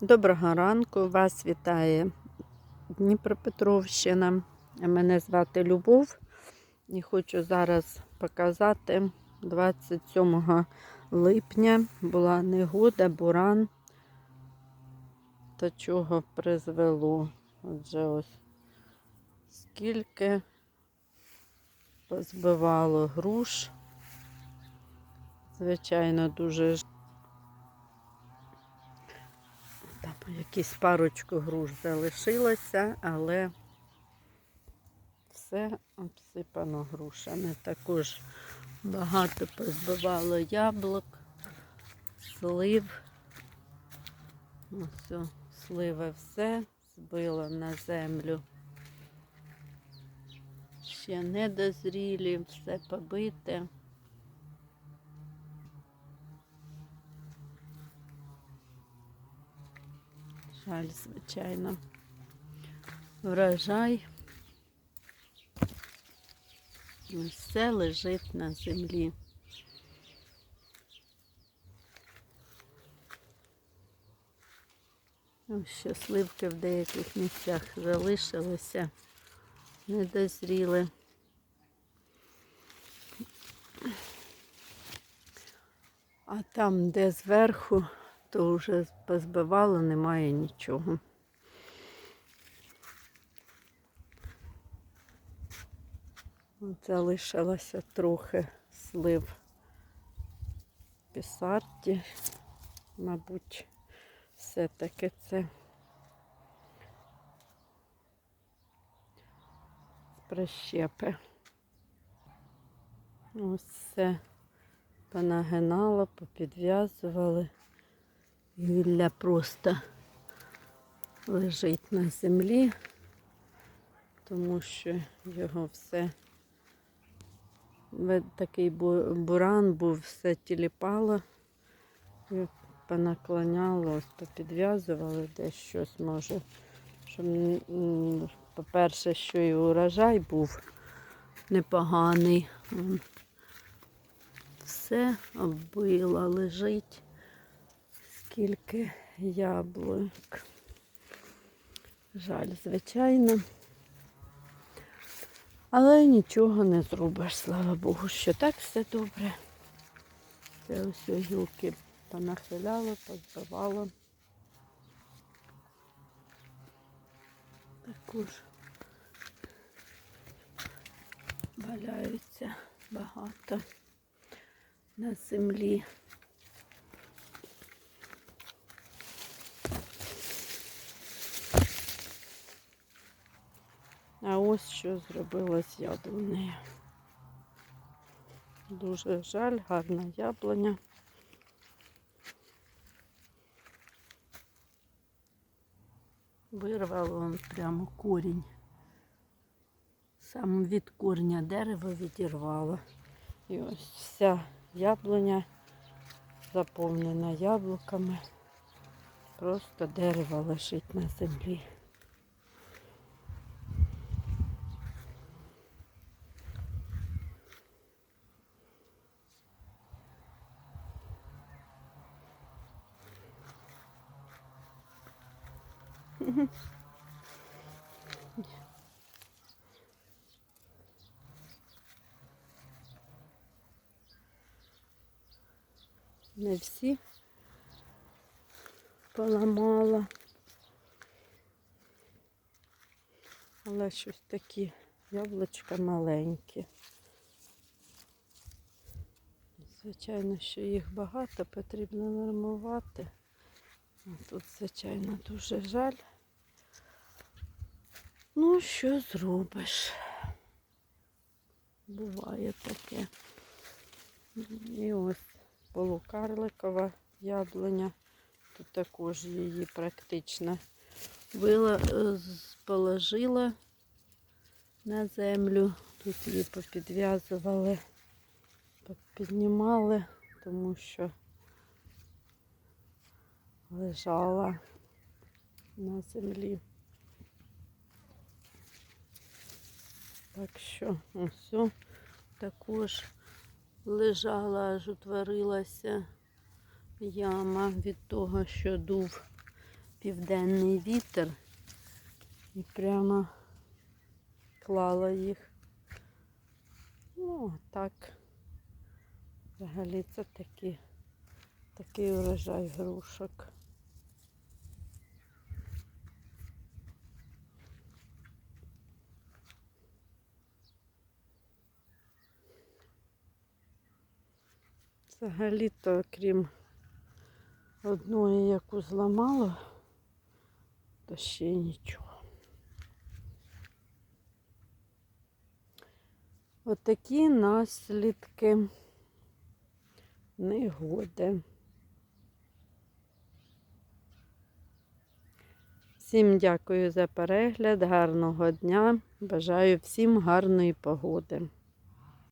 Доброго ранку, вас вітає Дніпропетровщина. Мене звати Любов і хочу зараз показати 27 липня була негода, буран. До чого призвело. Отже, ось скільки позбивало груш. Звичайно, дуже там якісь парочку груш залишилося, але все обсипано грушами. Також багато позбивало яблук, слив. Ось сливи все збило на землю. Ще не дозрілі, все побите. Жаль, звичайно. Врожай. Все лежить на землі. Ще сливки в деяких місцях залишилися, не дозріли. А там, де зверху, то вже позбивало, немає нічого. От Залишилося трохи слив пісарті. Мабуть, все-таки це прищепи. Ось все понагинало, попідв'язували. Гілля просто лежить на землі, тому що його все такий буран був, все тіліпало, понаклоняло, попідв'язували десь щось може. Щоб, по-перше, що і урожай був непоганий. Все оббило, лежить скільки яблук. Жаль, звичайно. Але нічого не зробиш, слава Богу, що так все добре. Це ось гілки понахиляло, позбивало. Також валяються багато на землі. А ось що зробилось з. Дуже жаль, гарна яблуня. Вирвало он прямо корінь. Саме від корня дерева відірвало. І ось вся яблуня заповнена яблуками. Просто дерево лежить на землі. Не всі поламала. Але щось такі яблучка маленькі. Звичайно, що їх багато, потрібно нормувати. А тут, звичайно, дуже жаль. Ну, що зробиш? Буває таке. І ось полукарликова яблуня. Тут також її практично вила, е, положила на землю. Тут її попідв'язували, піднімали, тому що лежала на землі. Так що ось також лежала, аж утворилася яма від того, що дув південний вітер і прямо клала їх. Ну, так. Взагалі це такі, такий урожай грушок. Взагалі-то, крім одної, яку зламало, то ще нічого. Отакі наслідки негоди. Всім дякую за перегляд, гарного дня. Бажаю всім гарної погоди.